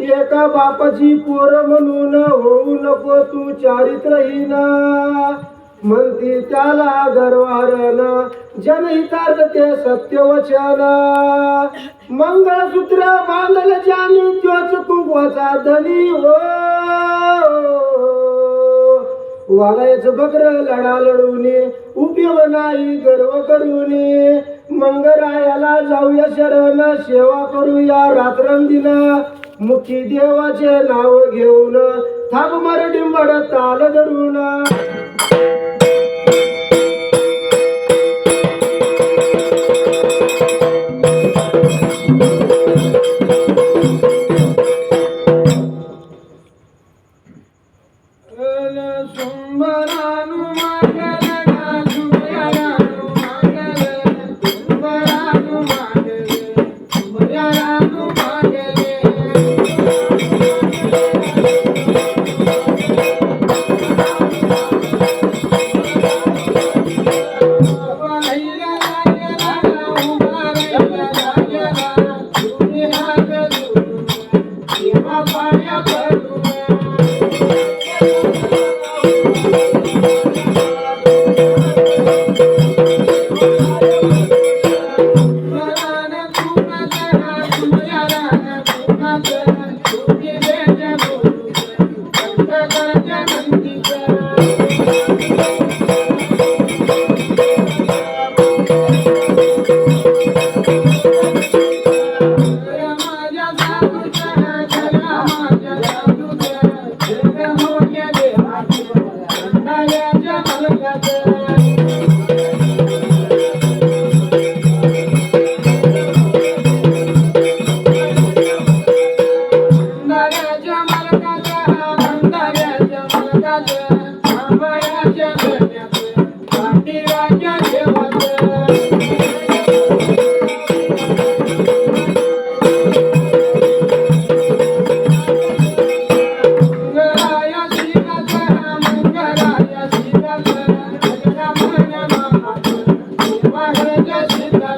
एका बापाची पोर म्हणून होऊ नको तू चारित्रहीन म्हणती त्याला गर्वारण जनहितार्थ ते सत्यवचन. मंगळसूत्र बांधल जानी त्योच कुंकवाचा धनी हो. वालायच बकर लढा लढवणे उपयोग नाही गर्व करूने. मंगरायाला जाऊया शरण सेवा करूया रात्रंदिन. मुखी देवाचे नाव घेऊन थांब मरडिंबड ताल धरून. सुंबरानु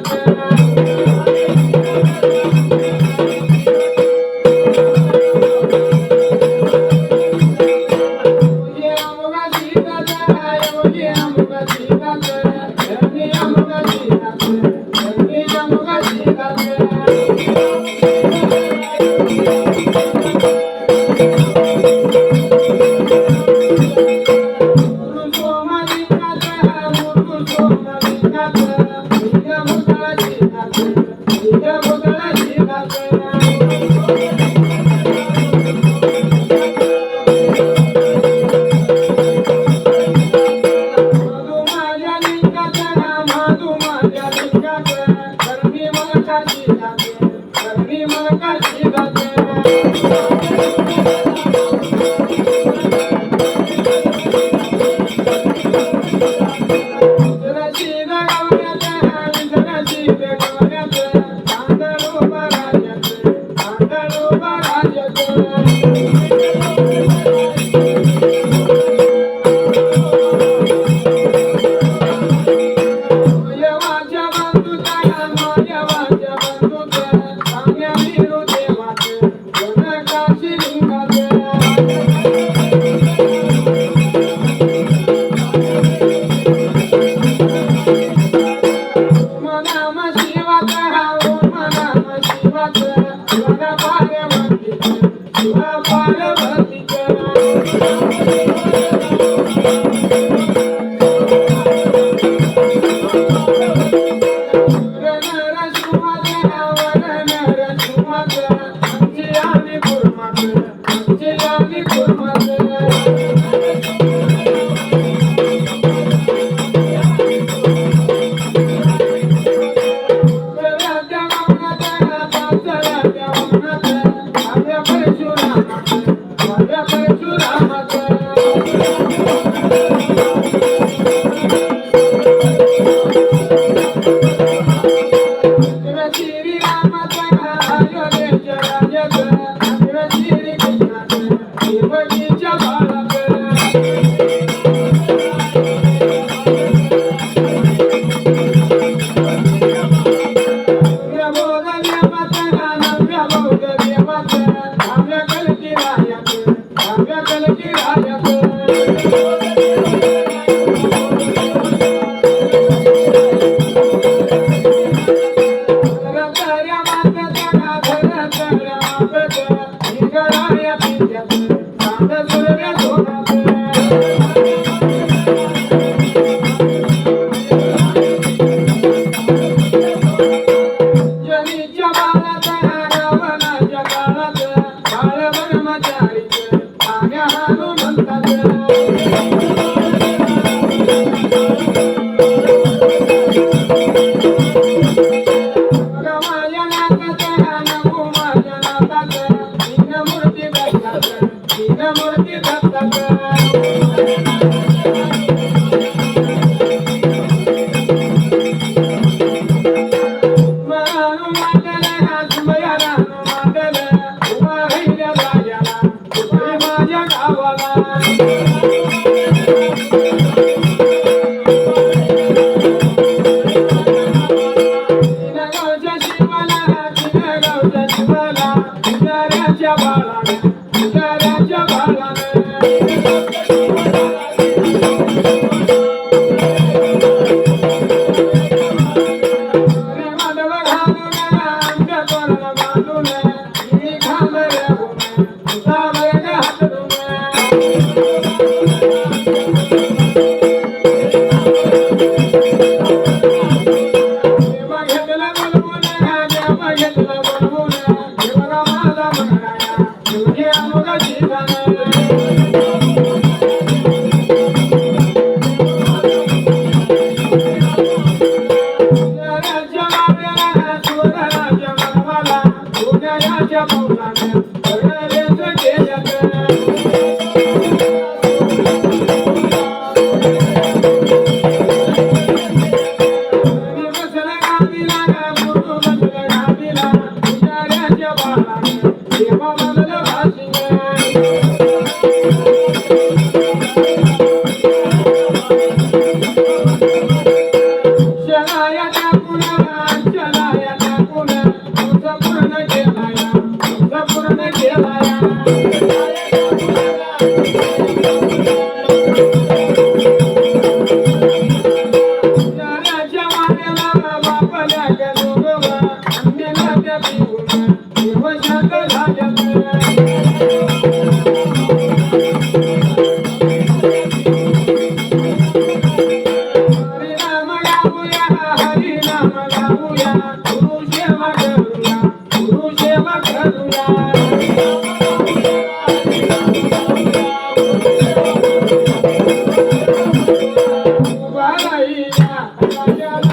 Thank you. I'm gonna get you back. 頑張ってやる!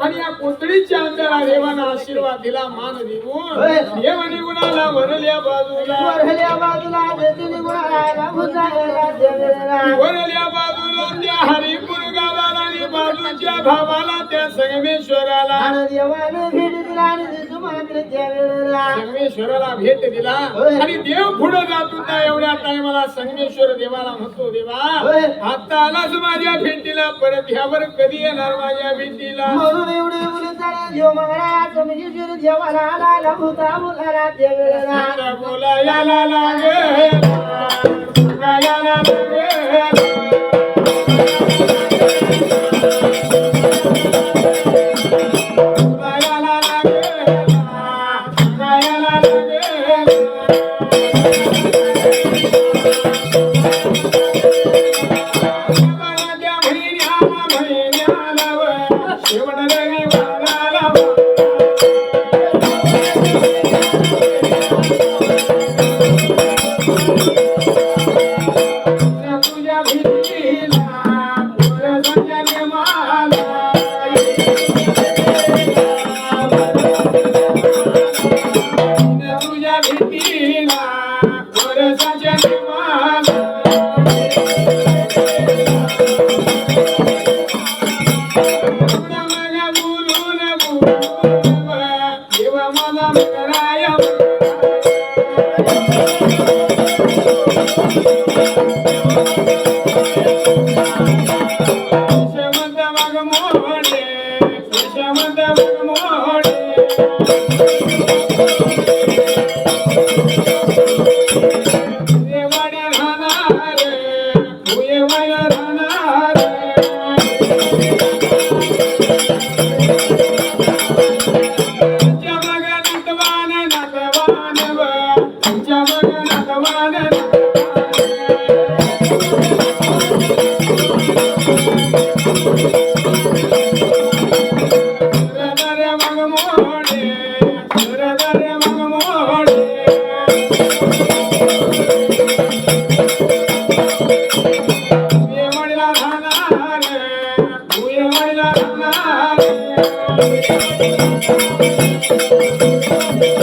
आणि या कोथळीच्या अंगाला देवानं आशीर्वाद दिला मान देऊन. देवानी गुणाला वरल्या बाजूला. वरल्या बाजूला गावाला आणि बाजूच्या भावाला त्या संगमेश्वराला. संगमेश्वराला भेट दिला. आणि देव पुढे जात होता एवढ्या टायमाला संगमेश्वर देवाला म्हणतो देवा आता आलाच माझ्या भेटीला परत ह्यावर कधी येणार माझ्या भेटीला? म्हणून एवढे मुली देव समजेश्वर देवाला आला भूता मुलाला देवेला आता बोला याला लागेल याला लागेल. Namah Namah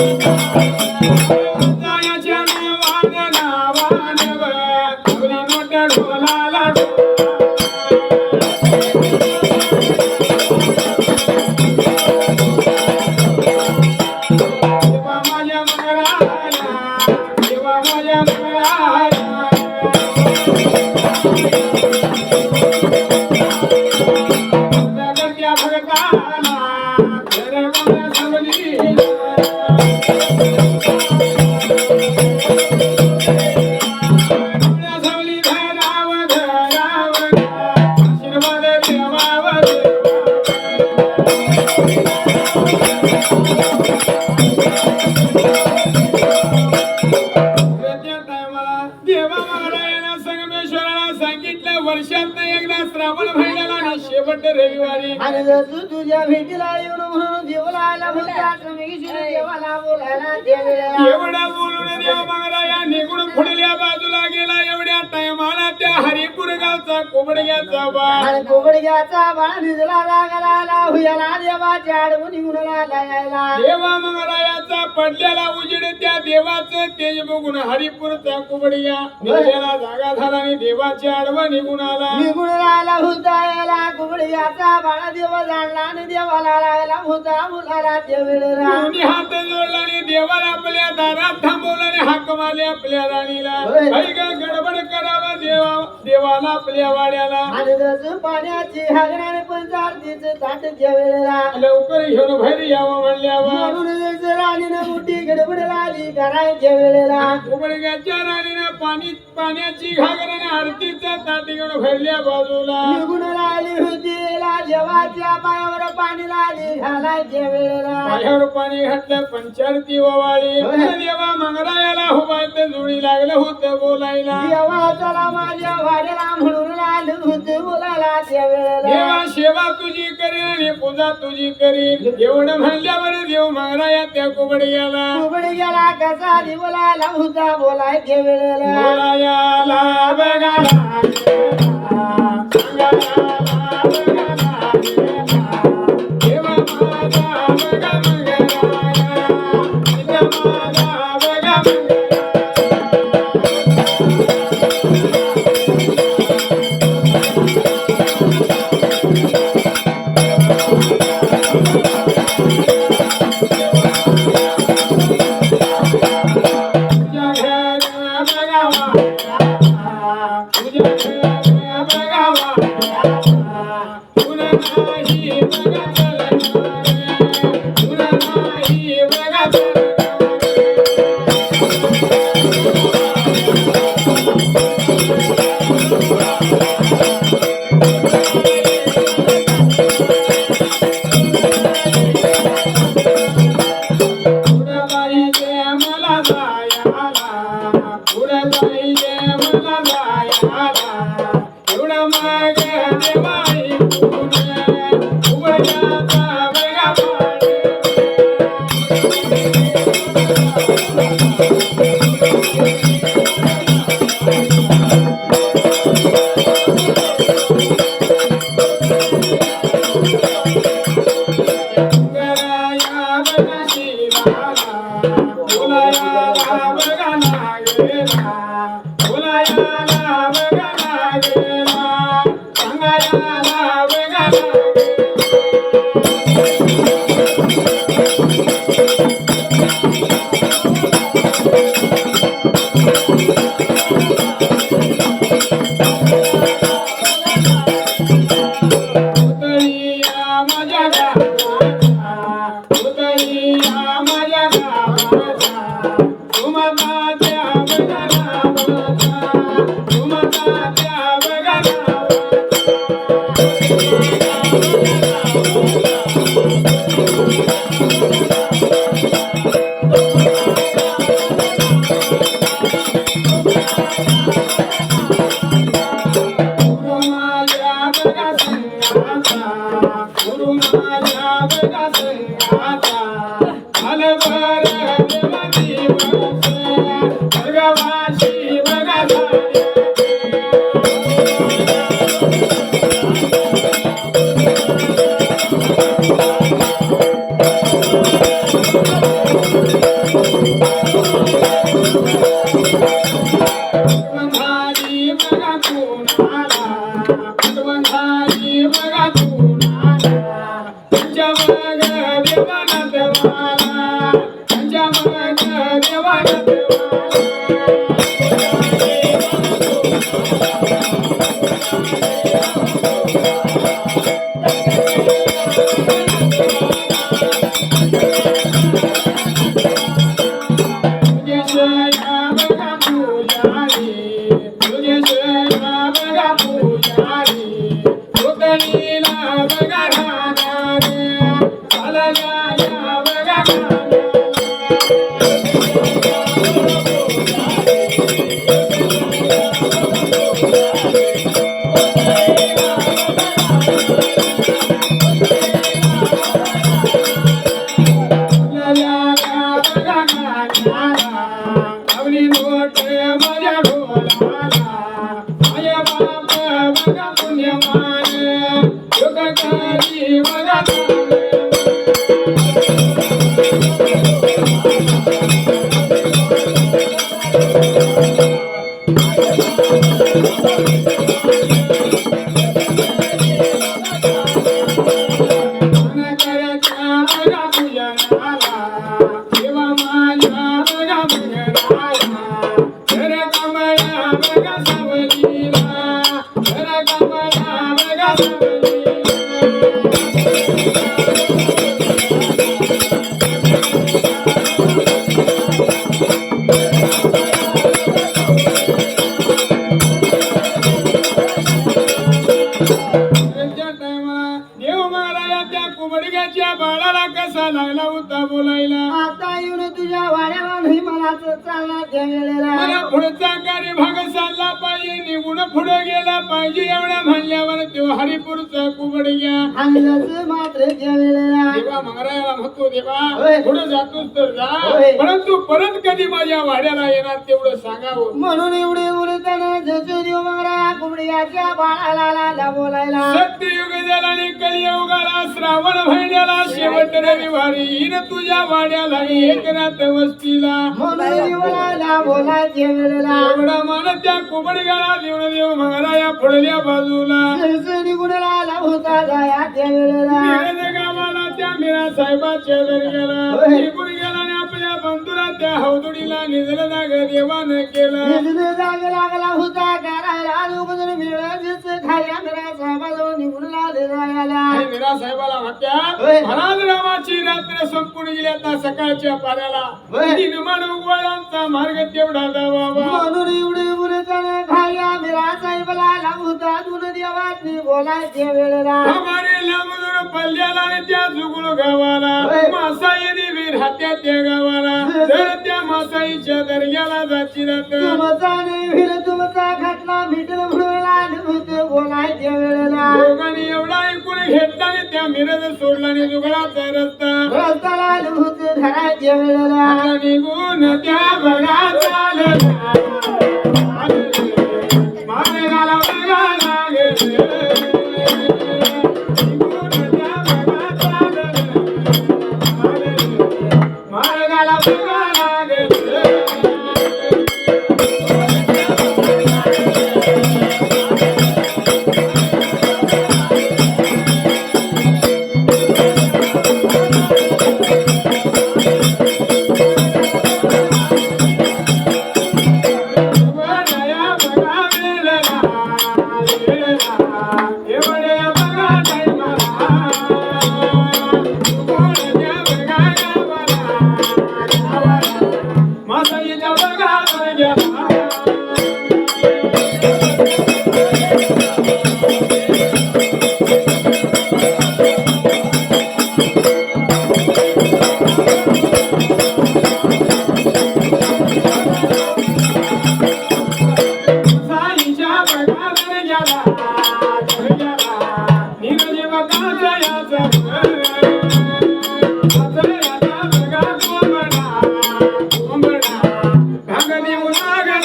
Música देवा महाराजांना संगमेश्वराला सांगितलं वर्षात एकदा श्रावण महिन्याला आणि शेवट रविवारी. आणि तुझ्या भेटीला येऊन म्हणून देवाला बोलायला देवेला. एवढा बोलून देव महाराजा निघून पुढल्या त्या हरिपूर गावचा कोबडग्याचा बा आणि कोबडग्याचा बाळ भिजला लागला हुयाला देवाच्या आडवून निघून लागला यायला देवा महाराजाचा पडलेला उजेड त्या देवाचं तेज बघून हरिपूरचा कुबडिया निघाला जागा झाला आणि देवाची आडवा निघून आला. निघून राहिला होता याला कुबडग्याचा बाळा देव जाणला आणि देवाला लागला होता मुलाला देवेला दोन्ही हात जोडला आणि देवाला आपल्या दारात थांबवलं आणि हाक मारले आपल्या राणीला. गडबड करावा देवा देवाला आपल्या वाड्याला. आणि पाण्याची हागणारे पंचारतीचं ताट देवेला लवकर घेऊन बाहेर यावं म्हणल्यावर. म्हणून राणीनं मोठी गडबड लागली करायच्या वेळेला कुबडग्याच्या राणीनं पाणी पाण्याची घागर आणि आरतीचा ताट घेऊन भरल्या बाजूला. निघून राहिली होती ला देवाच्या पायावर पाणी लागली घालायच्या वेळेला. पायावर पाणी घातलं पंचारती होय. देवा मंगरायाला हुबायत जुळी लागलं होतं बोलायला. देवा चला माझ्या वाड्याला म्हणून आलं होतं बोलायला त्या वेळेला. देवा सेवा तुझी करीन आणि पूजा तुझी करीन. एवढं म्हणल्यावर देव मंगराया त्या कुबडग्याला उघड गेला कसा बोलायला होता बोलायच्या वेळेला. बोलायाला మంగళ మంగళ Baba. Thank you. thank you. कुबड्याच्या बाळाला लाला बोलायला सत्ययुग झाला आणि कलियुगाला श्रावण महिन्याला शेवट रविवारी येईन तुझ्या वाड्याला एक रात वस्तीला. म्हणून बोलायच्या वेळेला एवढा मान त्या कुबडगाला देऊन देव मंगराया पुढल्या बाजूला. आला होता जाया गावाला त्या मीरा साहेबाच्या घरी गेला होय. निघून गेला आणि आपल्या बंधूला त्या हौदुडीला निजलं जाग देवानं केलं. निजने जाग लागला होता करायला अगोदर मिळालीच खाया मेरा साहेबाजवळ निघून आले जायला आणि मीरा साहेबाला म्हणत्यात होय. महाराज रामाची रात्र संपून गेली आता सकाळच्या पाऱ्याला. निर्माण उगवळांचा मार्ग तेवढा जावावा म्हणून एवढे बोलताना खाया मेरा साहेबला होता दोन देवातनी बोलायच्या वेळेला हमारे लांबदूर पल्ल्याला आणि त्या जुगुळ गावाला. मासाई देवी राहत्या त्या गावाला. जर त्या मासाईच्या दर्ग्याला जाची वेळेला दोघांनी एवढा ऐकून घेतला आणि त्या मिरज सोडला आणि जुगळाचा रस्ता रस्त्याला धरायच्या वेळेला आता निघून त्या बघा चालला.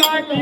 மாட்டி